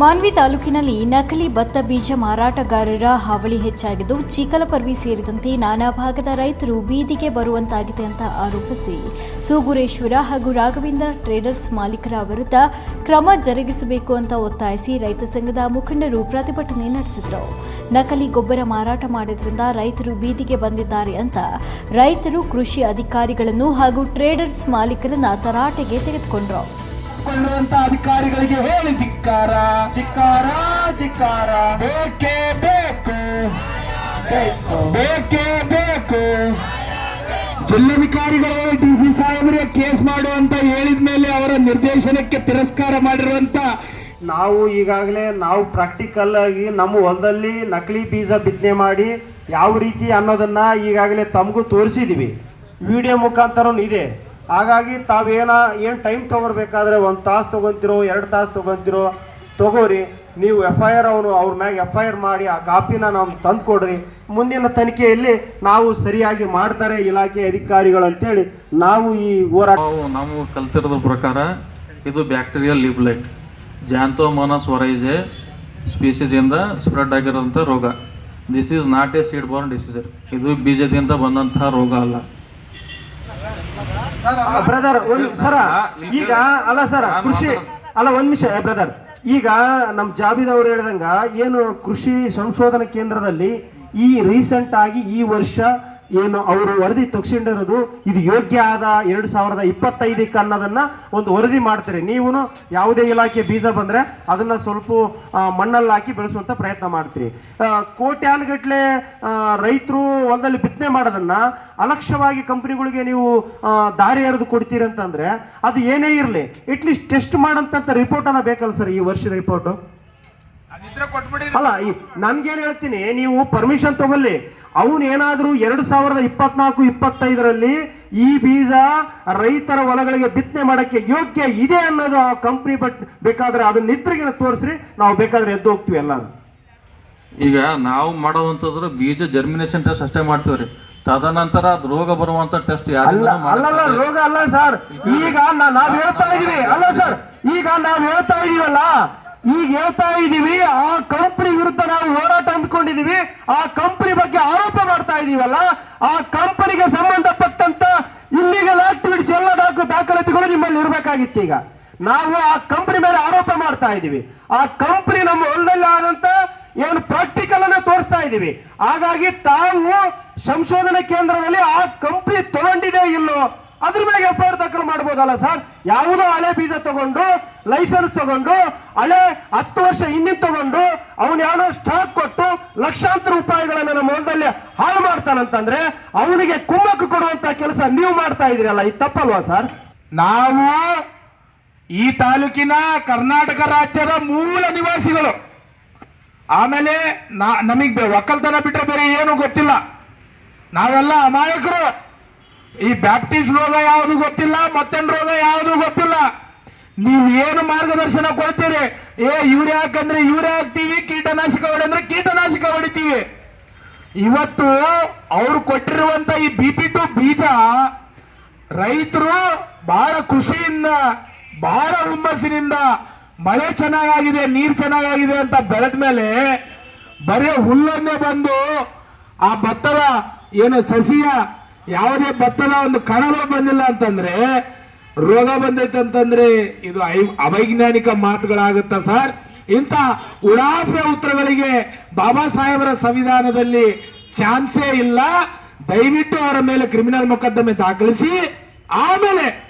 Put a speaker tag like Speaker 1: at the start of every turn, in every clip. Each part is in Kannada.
Speaker 1: ಮಾನ್ವಿ ತಾಲೂಕಿನಲ್ಲಿ ನಕಲಿ ಭತ್ತ ಬೀಜ ಮಾರಾಟಗಾರರ ಹಾವಳಿ ಹೆಚ್ಚಾಗಿದ್ದು ಚಿಕ್ಕಲಪರ್ವಿ ಸೇರಿದಂತೆ ನಾನಾ ಭಾಗದ ರೈತರು ಬೀದಿಗೆ ಬರುವಂತಾಗಿದೆ ಅಂತ ಆರೋಪಿಸಿ ಸೂಗುರೇಶ್ವರ ಹಾಗೂ ರಾಘವೇಂದ್ರ ಟ್ರೇಡರ್ಸ್ ಮಾಲೀಕರ ವಿರುದ್ಧ ಕ್ರಮ ಜರುಗಿಸಬೇಕು ಅಂತ ಒತ್ತಾಯಿಸಿ ರೈತ ಸಂಘದ ಮುಖಂಡರು ಪ್ರತಿಭಟನೆ ನಡೆಸಿದರು. ನಕಲಿ ಗೊಬ್ಬರ ಮಾರಾಟ ಮಾಡಿದ್ರಿಂದ ರೈತರು ಬೀದಿಗೆ ಬಂದಿದ್ದಾರೆ ಅಂತ ರೈತರು ಕೃಷಿ ಅಧಿಕಾರಿಗಳನ್ನು ಹಾಗೂ ಟ್ರೇಡರ್ಸ್ ಮಾಲೀಕರನ್ನ ತರಾಟೆಗೆ ತೆಗೆದುಕೊಂಡರು.
Speaker 2: ಕೊಳ್ಳುವಂತ ಅಧಿಕಾರಿಗಳಿಗೆ ಹೇಳಿ ಧಿಕ್ಕಾರ. ಧಿಕ್ಕಾರ ಧಿಕ್ಕಾರ. ಬೇಕೇ ಬೇಕು. ಬೇಕು. ಬೇಕೇ ಜಿಲ್ಲಾಧಿಕಾರಿಗಳೇ ಡಿ ಸಿ ಸಾಹೇಬರಿಗೆ ಕೇಸ್ ಮಾಡುವಂತ ಹೇಳಿದ ಮೇಲೆ ಅವರ ನಿರ್ದೇಶನಕ್ಕೆ ತಿರಸ್ಕಾರ ಮಾಡಿರುವಂತ
Speaker 3: ನಾವು ಈಗಾಗಲೇ ನಾವು ಪ್ರಾಕ್ಟಿಕಲ್ ಆಗಿ ನಮ್ಮ ಹೊಲದಲ್ಲಿ ನಕಲಿ ಬೀಜ ಬಿತ್ತನೆ ಮಾಡಿ ಯಾವ ರೀತಿ ಅನ್ನೋದನ್ನ ಈಗಾಗಲೇ ತಮಗೂ ತೋರಿಸಿದೀವಿ. ವಿಡಿಯೋ ಮುಖಾಂತರನೂ ಇದೆ. ಹಾಗಾಗಿ ತಾವೇನ ಏನು ಟೈಮ್ ತೊಗೊಳ್ಬೇಕಾದ್ರೆ ಒಂದು ತಾಸು ತೊಗೊತಿರೋ, ಎರಡು ತಾಸು ತೊಗೊತಿರೋ, ತಗೋರಿ. ನೀವು ಎಫ್ ಐ ಆರ್ ಅವನು, ಅವ್ರ ಮ್ಯಾಗ ಎಫ್ ಐ ಆರ್ ಮಾಡಿ ಆ ಕಾಪಿನ ನಾವು ತಂದು ಕೊಡ್ರಿ ಮುಂದಿನ ತನಿಖೆಯಲ್ಲಿ ನಾವು ಸರಿಯಾಗಿ ಮಾಡ್ತಾರೆ ಇಲಾಖೆ ಅಧಿಕಾರಿಗಳು ಅಂತೇಳಿ ನಾವು ಈ ಹೋರಾಟ
Speaker 4: ನಾವು ಕಲ್ತಿರೋದ್ರ ಪ್ರಕಾರ ಇದು ಬ್ಯಾಕ್ಟೀರಿಯಲ್ ಲಿಬ್ಲೈಟ್ ಜಾಂತೋಮೋನಸ್ ವರೈಸೆ ಸ್ಪೀಸೀಸಿಂದ ಸ್ಪ್ರೆಡ್ ಆಗಿರೋಂಥ ರೋಗ. This is not a seed borne disease ಇದು ಬೀಜದಿಂದ ಬಂದಂತಹ ರೋಗ ಅಲ್ಲ.
Speaker 3: ಬ್ರದರ್ ಒಂದು ಸರ ಈಗ ಅಲ್ಲ ಸರ ಕೃಷಿ ಅಲ್ಲ ಒಂದ್ ನಿಮಿಷ ಬ್ರದರ್ ಈಗ ನಮ್ ಜಾಬಿದ್ ಅವ್ರು ಹೇಳಿದಂಗ ಏನು ಕೃಷಿ ಸಂಶೋಧನಾ ಕೇಂದ್ರದಲ್ಲಿ ಈ ರೀಸೆಂಟ್ ಆಗಿ ಈ ವರ್ಷ ಏನು ಅವರು ವರದಿ ತಗ್ಸಿಕೊಂಡಿರೋದು ಇದು ಯೋಗ್ಯ ಆದ ಎರಡು ಸಾವಿರದ ಇಪ್ಪತ್ತೈದಕ್ಕೆ ಅನ್ನೋದನ್ನು ಒಂದು ವರದಿ ಮಾಡ್ತಾರೆ. ನೀವು ಯಾವುದೇ ಇಲಾಖೆ ಬೀಜ ಬಂದ್ರೆ ಅದನ್ನ ಸ್ವಲ್ಪ ಮಣ್ಣಲ್ಲಿ ಹಾಕಿ ಬೆಳೆಸುವಂತ ಪ್ರಯತ್ನ ಮಾಡ್ತೀರಿ. ಕೋಟ್ಯಾನುಗಟ್ಲೆ ರೈತರು ಹೊಲದಲ್ಲಿ ಬಿತ್ತನೆ ಮಾಡೋದನ್ನ ಅಲಕ್ಷ್ಯವಾಗಿ ಕಂಪ್ನಿಗಳಿಗೆ ನೀವು ದಾರಿ ಎರೆದು ಕೊಡ್ತೀರಿ ಅಂತಂದರೆ ಅದು ಏನೇ ಇರಲಿ ಇಟ್ಲೀಸ್ಟ್ ಟೆಸ್ಟ್ ಮಾಡಂತ ರಿಪೋರ್ಟ್ ಅನ್ನ ಬೇಕಲ್ಲ ಸರ್ ಈ ವರ್ಷದ ರಿಪೋರ್ಟ್ ಅಲ್ಲ ಈ ನನ್ಗೇನ್ ಹೇಳ್ತೀನಿ ನೀವು ಪರ್ಮಿಷನ್ ತಗೊಳ್ಳಿ. ಅವನು ಏನಾದರೂ ಎರಡ್ ಸಾವಿರದ ಇಪ್ಪತ್ನಾಲ್ಕು ಇಪ್ಪತ್ತೈದರಲ್ಲಿ ಈ ಬೀಜ ರೈತರ ಹೊಲಗಳಿಗೆ ಬಿತ್ತನೆ ಮಾಡಕ್ಕೆ ಯೋಗ್ಯ ಇದೆ ಅನ್ನೋದು ಆ ಕಂಪ್ನಿ ಬಟ್ ಬೇಕಾದ್ರೆ ಅದನ್ನ ನಿದ್ರೆಗೆ ತೋರಿಸ್ರಿ ನಾವು ಬೇಕಾದ್ರೆ ಎದ್ದು ಹೋಗ್ತೀವಿ ಎಲ್ಲರೂ.
Speaker 4: ಈಗ ನಾವು ಮಾಡೋದಂತಂದ್ರೆ ಬೀಜ ಜರ್ಮಿನೇಷನ್ ಟೆಸ್ಟ್ ಅಷ್ಟೇ ಮಾಡ್ತೀವ್ರಿ ತದನಂತರ ಅದು ರೋಗ ಬರುವಂತ ಟೆಸ್ಟ್
Speaker 3: ಅಲ್ಲ ಅಲ್ಲಲ್ಲ ರೋಗ ಅಲ್ಲ ಸರ್. ಈಗ ನಾ- ನಾವ್ ಹೇಳ್ತಾ ಇದೀವಿ. ಅಲ್ಲ ಸರ್ ಈಗ ನಾವ್ ಹೇಳ್ತಾ ಇದೀವಲ್ಲ ಈಗ ಹೇಳ್ತಾ ಇದೀವಿ ಆ ಕಂಪನಿ ವಿರುದ್ಧ ನಾವು ಹೋರಾಟ ಹಮ್ಮಿಕೊಂಡಿದೀವಿ ಆ ಕಂಪನಿ ಬಗ್ಗೆ ಆರೋಪ ಮಾಡ್ತಾ ಇದೀವಲ್ಲ, ಆ ಕಂಪನಿಗೆ ಸಂಬಂಧಪಟ್ಟಂತ ಇಲ್ಲಿಗಲ್ ಆಕ್ಟಿವಿಟೀಸ್ ಎಲ್ಲ ದಾಖ ದಾಖಲಾತಿಗಳು ನಿಮ್ಮಲ್ಲಿ ಇರಬೇಕಾಗಿತ್ತು ಈಗ. ನಾವು ಆ ಕಂಪನಿ ಮೇಲೆ ಆರೋಪ ಮಾಡ್ತಾ ಇದೀವಿ. ಆ ಕಂಪನಿ ನಮ್ಮ ಹೊಲದಲ್ಲಿ ಆದಂತ ಏನು ಪ್ರಾಕ್ಟಿಕಲ್ ಅನ್ನ ತೋರಿಸ್ತಾ ಇದೀವಿ. ಹಾಗಾಗಿ ತಾವು ಸಂಶೋಧನಾ ಕೇಂದ್ರದಲ್ಲಿ ಆ ಕಂಪನಿ ತಗೊಂಡಿದೆ ಇಲ್ಲೋ, ಅದ್ರ ಮೇಲೆ ಎಫ್ ಮಾಡ್ಬೋದಲ್ಲ ಸರ್? ಯಾವುದೋ ಹಳೆ ಬೀಜ ತಗೊಂಡು ಲೈಸೆನ್ಸ್ ತಗೊಂಡು, ಹಳೆ ಹತ್ತು ವರ್ಷ ಹಿಂದಿನ ತಗೊಂಡು, ಅವನು ಯಾರೋ ಸ್ಟಾಕ್ ಕೊಟ್ಟು ಲಕ್ಷಾಂತರ ರೂಪಾಯಿಗಳನ್ನ ನಮ್ಮ ಹೊಲದಲ್ಲಿ ಹಾಳು ಮಾಡ್ತಾನಂತಂದ್ರೆ ಅವನಿಗೆ ಕುಮ್ಮಕ್ಕು ಕೊಡುವಂತ ಕೆಲಸ ನೀವು ಮಾಡ್ತಾ ಇದೀರಲ್ಲ ಇದು ತಪ್ಪಲ್ವಾ ಸರ್?
Speaker 2: ನಾವು ಈ ತಾಲೂಕಿನ ಕರ್ನಾಟಕ ರಾಜ್ಯದ ಮೂಲ ನಿವಾಸಿಗಳು. ಆಮೇಲೆ ನಮಗೆ ಒಕ್ಕಲ್ತನ ಬಿಟ್ಟರೆ ಬೇರೆ ಏನು ಗೊತ್ತಿಲ್ಲ. ನಾವೆಲ್ಲ ಅಮಾಯಕರು. ಈ ಬ್ಯಾಪ್ಟಿಸ್ಟ್ ರೋಗ ಯಾವುದು ಗೊತ್ತಿಲ್ಲ, ಮತ್ತೊಂದು ರೋಗ ಯಾವುದು ಗೊತ್ತಿಲ್ಲ. ನೀವು ಏನು ಮಾರ್ಗದರ್ಶನ ಕೊಡ್ತೀರಿ? ಏ ಯೂರಿಯಾ ಹಾಕಂದ್ರೆ ಇವ್ರೆ ಹಾಕ್ತೀವಿ ಕೀಟನಾಶಕ ಹೊಡೆಂದ್ರೆ ಕೀಟನಾಶಕ ಹೊಡಿತೀವಿ. ಇವತ್ತು ಅವ್ರು ಕೊಟ್ಟಿರುವಂತ ಈ ಬಿ ಪಿ ಟು ಬೀಜ ರೈತರು ಬಹಳ ಖುಷಿಯಿಂದ ಬಹಳ ಹುಮ್ಮಸ್ಸಿನಿಂದ ಮಳೆ ಚೆನ್ನಾಗಾಗಿದೆ, ನೀರು ಚೆನ್ನಾಗಾಗಿದೆ ಅಂತ ಬೆಳೆದ ಮೇಲೆ ಬರೀ ಹುಲ್ಲನ್ನೇ ಬಂದು ಆ ಭತ್ತದ ಏನು ಸಸಿಯ ಯಾವುದೇ ಭತ್ತದ ಒಂದು ಕಣವ ಬಂದಿಲ್ಲ ಅಂತಂದ್ರೆ, ರೋಗ ಬಂದೈತೆ ಅಂತಂದ್ರೆ ಇದು ಐ- ಅವೈಜ್ಞಾನಿಕ ಮಾತುಗಳಾಗುತ್ತಾ ಸರ್? ಇಂಥ ಉಡಾಫೆ ಉತ್ತರಗಳಿಗೆ ಬಾಬಾ ಸಾಹೇಬರ ಸಂವಿಧಾನದಲ್ಲಿ ಚಾನ್ಸೇ ಇಲ್ಲ. ದಯವಿಟ್ಟು ಅವರ ಮೇಲೆ ಕ್ರಿಮಿನಲ್ ಮೊಕದ್ದಮೆ ದಾಖಲಿಸಿ. ಆಮೇಲೆ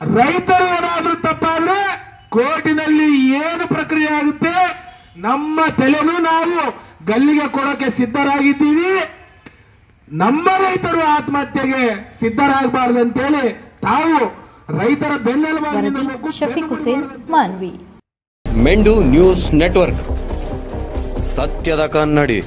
Speaker 2: ರೈತರು ಏನಾದ್ರೂ ತಪ್ಪಾದ್ರೆ ಕೋರ್ಟಿನಲ್ಲಿ ಏನು ಪ್ರಕ್ರಿಯೆ ಆಗುತ್ತೆ? ನಮ್ಮ ತಲೆನೂ ನಾವು ಗಲ್ಲಿಗೆ ಕೊಡೋಕೆ ಸಿದ್ಧರಾಗಿದ್ದೀವಿ. ನಮ್ಮ ರೈತರು ಆತ್ಮಹತ್ಯೆಗೆ ಸಿದ್ಧರಾಗಬಾರ್ದು ಅಂತೇಳಿ ತಾವು ರೈತರ ಬೆನ್ನೆಲುಬಾಗಿ
Speaker 1: ಶಫೀಕ್ ಹುಸೇನ್ ಮಾನ್ವಿ.
Speaker 5: ಮೆಂಡು ನ್ಯೂಸ್ ನೆಟ್ವರ್ಕ್. ಸತ್ಯದ ಕನ್ನಡಿ.